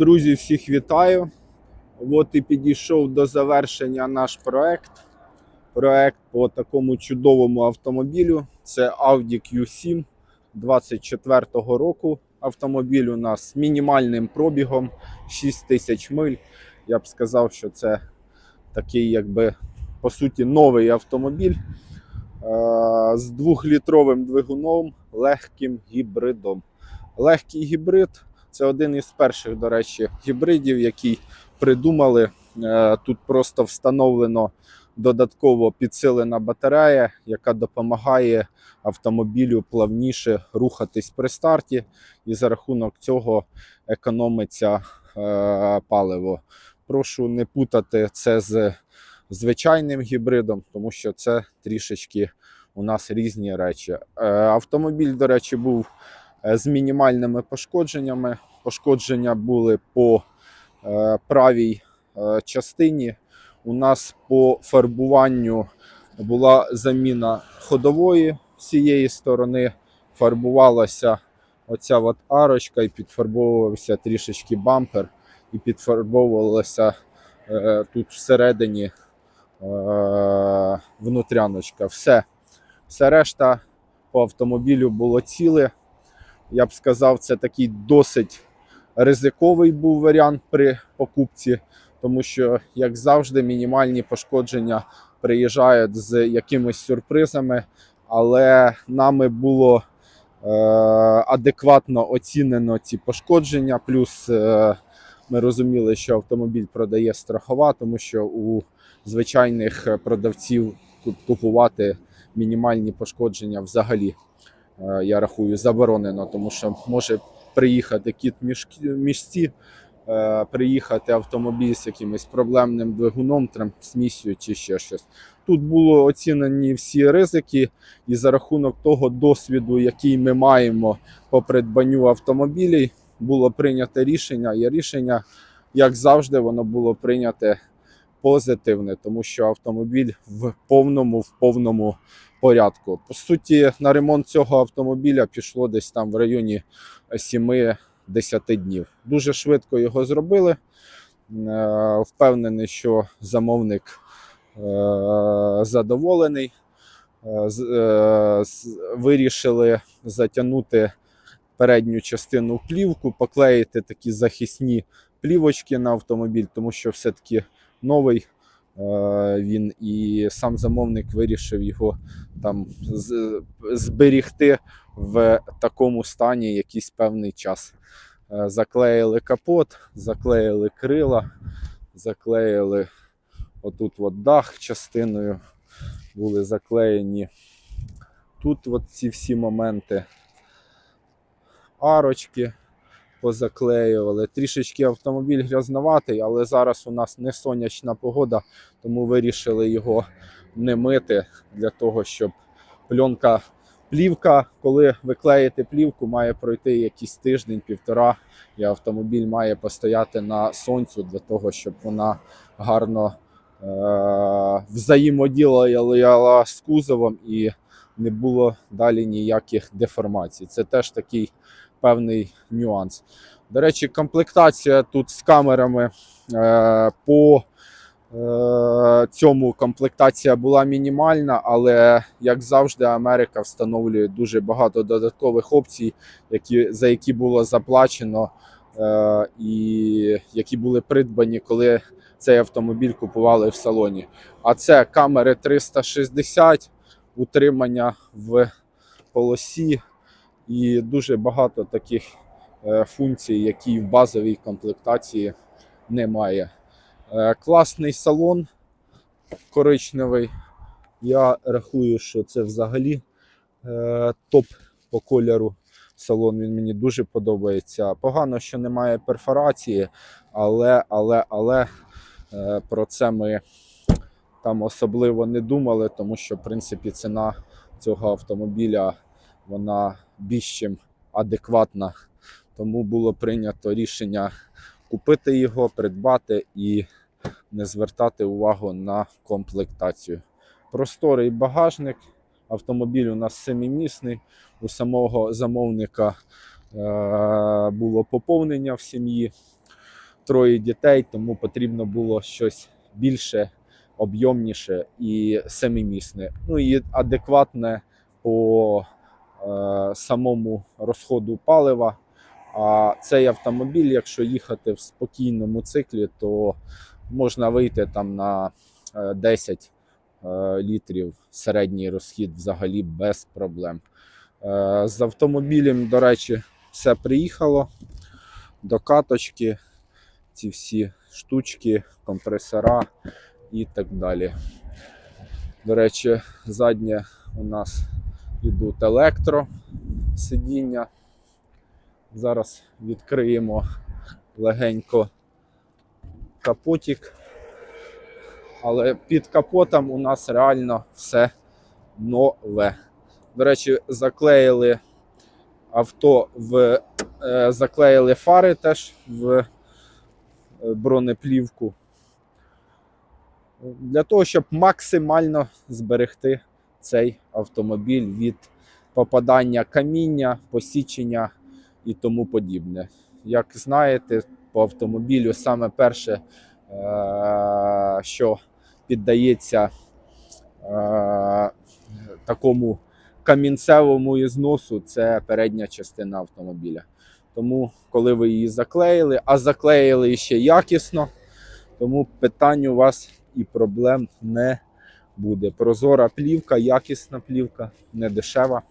Друзі, всіх вітаю. От і підійшов до завершення наш проект. Проект по такому чудовому автомобілю. Це Audi Q7 24-го року. Автомобіль у нас з мінімальним пробігом 6 тисяч миль. Я б сказав, що це такий, якби по суті, новий автомобіль е, з двохлітровим двигуном, легким гібридом. Легкий гібрид це один із перших, до речі, гібридів, який придумали. Е, Тут просто встановлено додатково підсилена батарея, яка допомагає автомобілю плавніше рухатись при старті, і за рахунок цього економиться е, паливо. Прошу не путати це з звичайним гібридом, тому що це трішечки у нас різні речі. Е, Автомобіль, до речі, був з мінімальними пошкодженнями. Пошкодження були по е, правій е, частині. У нас по фарбуванню була заміна ходової з цієї сторони. Фарбувалася оця от арочка і підфарбовувався трішечки бампер, і підфарбовувалася е, тут всередині е, внутряночка. Все. Все решта по автомобілю було ціле. Я б сказав, це такий досить ризиковий був варіант при покупці, тому що, як завжди, мінімальні пошкодження приїжджають з якимись сюрпризами, але нами було е, адекватно оцінено ці пошкодження. Плюс е, ми розуміли, що автомобіль продає страхова, тому що у звичайних продавців купувати мінімальні пошкодження взагалі я рахую заборонено, тому що може приїхати кіт мішці, е, приїхати автомобіль з якимось проблемним двигуном, трансмісією чи ще щось. Тут було оцінені всі ризики, і за рахунок того досвіду, який ми маємо по придбанню автомобілів, було прийнято рішення. І рішення, як завжди, воно було прийняте позитивне, тому що автомобіль в повному в повному порядку. По суті, на ремонт цього автомобіля пішло десь там в районі 7-10 днів. Дуже швидко його зробили. Е, Впевнений, що замовник е, задоволений. Е, Вирішили затягнути передню частину плівку, поклеїти такі захисні плівочки на автомобіль, тому що все-таки новий він і сам замовник вирішив його там зберігти в такому стані якийсь певний час. Е, Заклеїли капот, заклеїли крила, заклеїли отут от дах частиною, були заклеєні тут от ці всі моменти. Арочки позаклеювали. Трішечки автомобіль грязноватий, але зараз у нас не сонячна погода, тому вирішили його не мити для того, щоб пленка. Плівка, коли ви клеїте плівку, має пройти якийсь тиждень-півтора, і автомобіль має постояти на сонцю для того, щоб вона гарно е- взаємодіяла з кузовом і не було далі ніяких деформацій. Це теж такий певний нюанс. До речі, комплектація тут з камерами е, по е, цьому комплектація була мінімальна, але як завжди, Америка встановлює дуже багато додаткових опцій, які, за які було заплачено е, і які були придбані, коли цей автомобіль купували в салоні. А це камери 360, утримання в полосі і дуже багато таких е, функцій, які в базовій комплектації немає. Е, Класний салон коричневий. Я рахую, що це взагалі е, топ по кольору. Салон він мені дуже подобається. Погано, що немає перфорації, але, але, але про це ми там особливо не думали, тому що, в принципі, ціна цього автомобіля вона більш чим адекватна. Тому було прийнято рішення купити його, придбати і не звертати увагу на комплектацію. Просторий багажник. Автомобіль у нас семимісний. У самого замовника е, було поповнення в сім'ї. троє дітей, тому потрібно було щось більше, об'ємніше і семимісне. Ну і адекватне по е, самому розходу палива. А цей автомобіль, якщо їхати в спокійному циклі, то можна вийти там на е, 10 е, літрів середній розхід взагалі без проблем. Е, З автомобілем, до речі, все приїхало до каточки, ці всі штучки, компресора і так далі. До речі, заднє у нас йдуть електро сидіння. Зараз відкриємо легенько капотик. Але під капотом у нас реально все нове. До речі, заклеїли авто в е, заклеїли фари теж в е, бронеплівку. Для того, щоб максимально зберегти цей автомобіль від попадання каміння, посічення і тому подібне. Як знаєте, по автомобілю саме перше, е, що піддається е, такому камінцевому ізносу, це передня частина автомобіля. Тому, коли ви її заклеїли, а заклеїли ще якісно, тому питань у вас і проблем не буде. Прозора плівка, якісна плівка, не дешева.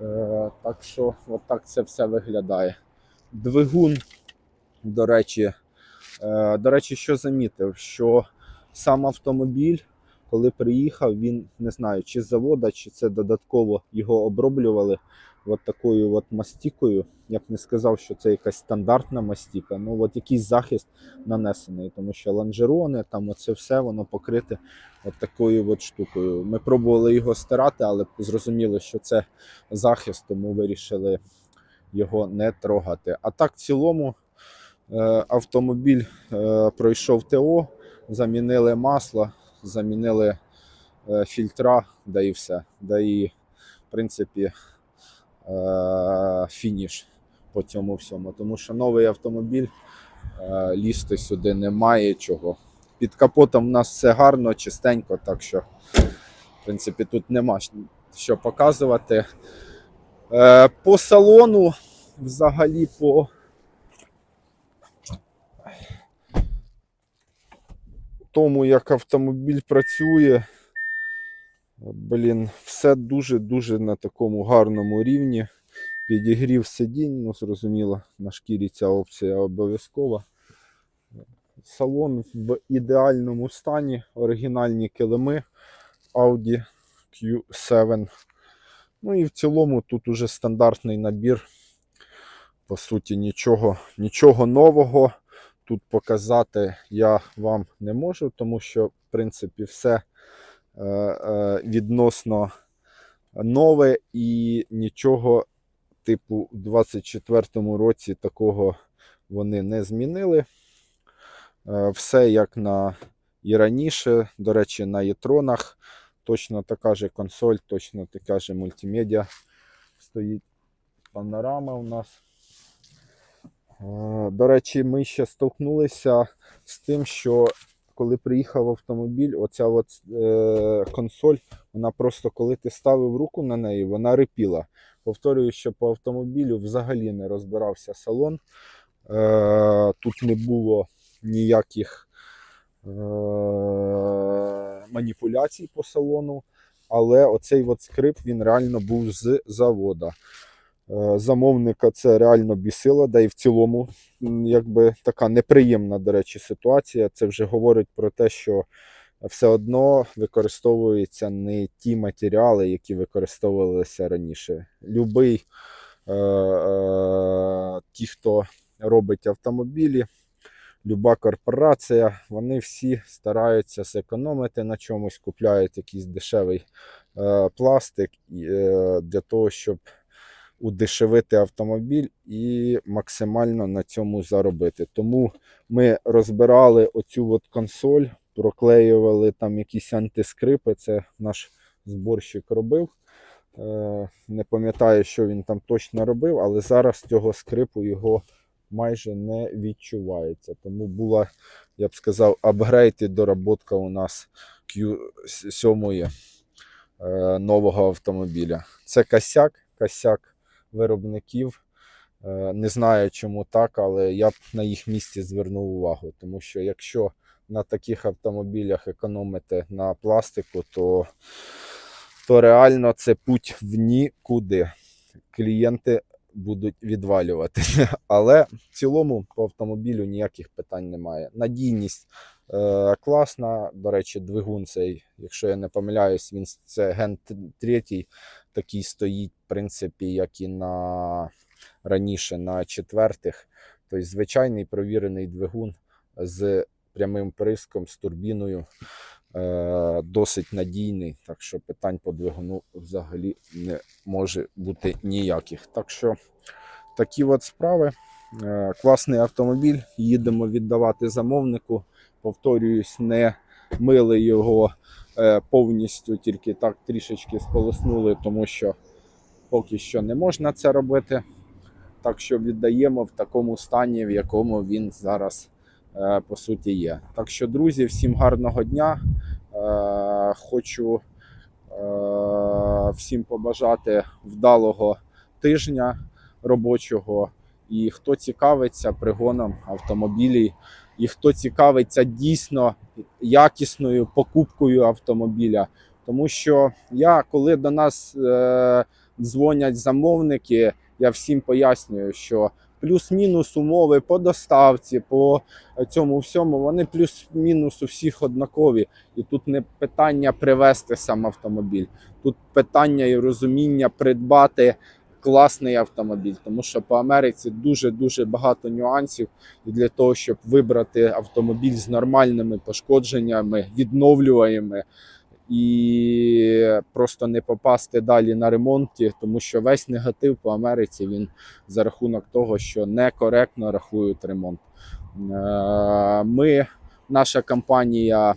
Е, так що, от так це все виглядає. Двигун, до речі, е, до речі, що замітив, що сам автомобіль, коли приїхав, він не знаю, чи з завода, чи це додатково його оброблювали от такою от мастікою. Я б не сказав, що це якась стандартна мастіка, ну от якийсь захист нанесений, тому що лонжерони, там оце все воно покрите от такою от штукою. Ми пробували його стирати, але зрозуміли, що це захист, тому вирішили його не трогати. А так, в цілому, е, автомобіль е, пройшов ТО, замінили масло, замінили е, фільтра, да і все. Да і, в принципі, фініш по цьому всьому. Тому що новий автомобіль е, лізти сюди немає чого. Під капотом у нас все гарно, чистенько, так що, в принципі, тут нема що показувати. Е, По салону, взагалі, по тому, як автомобіль працює, блін, все дуже-дуже на такому гарному рівні. Підігрів сидінь, ну зрозуміло, на шкірі ця опція обов'язкова. Салон в ідеальному стані, оригінальні килими Audi Q7. Ну і в цілому тут уже стандартний набір. По суті, нічого, нічого нового тут показати я вам не можу, тому що, в принципі, все відносно нове і нічого, типу, у 24-му році такого вони не змінили. Е, Все як на і раніше, до речі, на єтронах. Точно така же консоль, точно така же мультимедіа стоїть. Панорама у нас. Е, До речі, ми ще столкнулися з тим, що коли приїхав автомобіль, оця от, е, консоль, вона просто коли ти ставив руку на неї, вона рипіла. Повторюю, що по автомобілю взагалі не розбирався салон. Е, тут не було ніяких е, маніпуляцій по салону, але оцей от скрип він реально був з завода. Е, Замовника це реально бісило, да і в цілому, якби така неприємна, до речі, ситуація. Це вже говорить про те, що все одно використовуються не ті матеріали, які використовувалися раніше. Любий е, е, ті, хто робить автомобілі, люба корпорація, вони всі стараються зекономити на чомусь, купляють якийсь дешевий е, пластик е, для того, щоб удешевити автомобіль і максимально на цьому заробити. Тому ми розбирали оцю от консоль, проклеювали там якісь антискрипи. Це наш зборщик робив. Е, Не пам'ятаю, що він там точно робив, але зараз цього скрипу його майже не відчувається. Тому була, я б сказав, апгрейд і доработка у нас Q7 е, нового автомобіля. Це косяк, косяк виробників. Е, Не знаю, чому так, але я б на їх місці звернув увагу. Тому що якщо на таких автомобілях економити на пластику, то, то реально це путь в нікуди. Клієнти будуть відвалюватися. Але в цілому по автомобілю ніяких питань немає. Надійність е, класна. До речі, двигун цей, якщо я не помиляюсь, він це ген 3, такий стоїть, в принципі, як і на раніше на четвертих. Тобто звичайний провірений двигун з прямим приском, з турбіною. Е, досить надійний, так що питань по двигуну взагалі не може бути ніяких. Так що такі от справи. Е, Класний автомобіль. Їдемо віддавати замовнику. Повторююсь, не мили його повністю, тільки так трішечки сполоснули, тому що поки що не можна це робити. Так що віддаємо в такому стані, в якому він зараз е, по суті є. Так що, друзі, всім гарного дня. Е, Хочу е, всім побажати вдалого тижня робочого. І хто цікавиться пригоном автомобілів, і хто цікавиться дійсно якісною покупкою автомобіля. Тому що я, коли до нас е, дзвонять замовники, я всім пояснюю, що плюс-мінус умови по доставці, по цьому всьому, вони плюс-мінус у всіх однакові. І тут не питання привезти сам автомобіль, тут питання і розуміння придбати класний автомобіль, тому що по Америці дуже дуже багато нюансів. І для того, щоб вибрати автомобіль з нормальними пошкодженнями, відновлюваними і просто не попасти далі на ремонті, тому що весь негатив по Америці він за рахунок того, що некоректно рахують ремонт. Е, Ми, наша компанія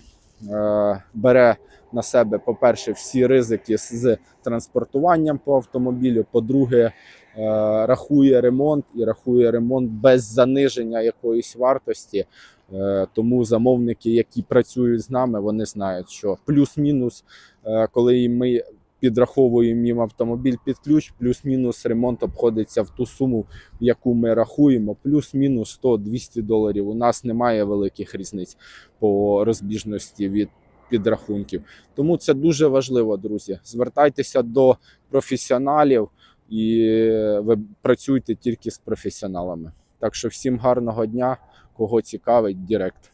е, бере на себе, по-перше, всі ризики з- транспортуванням по автомобілю. По-друге, е, рахує ремонт і рахує ремонт без заниження якоїсь вартості. Е, Тому замовники, які працюють з нами, вони знають, що плюс-мінус, е, коли ми підраховуємо їм автомобіль під ключ, плюс-мінус ремонт обходиться в ту суму, яку ми рахуємо, плюс-мінус 100-200 доларів. У нас немає великих різниць по розбіжності від підрахунків. Тому це дуже важливо, друзі. Звертайтеся до професіоналів і ви працюйте тільки з професіоналами. Так що всім гарного дня, кого цікавить, Директ.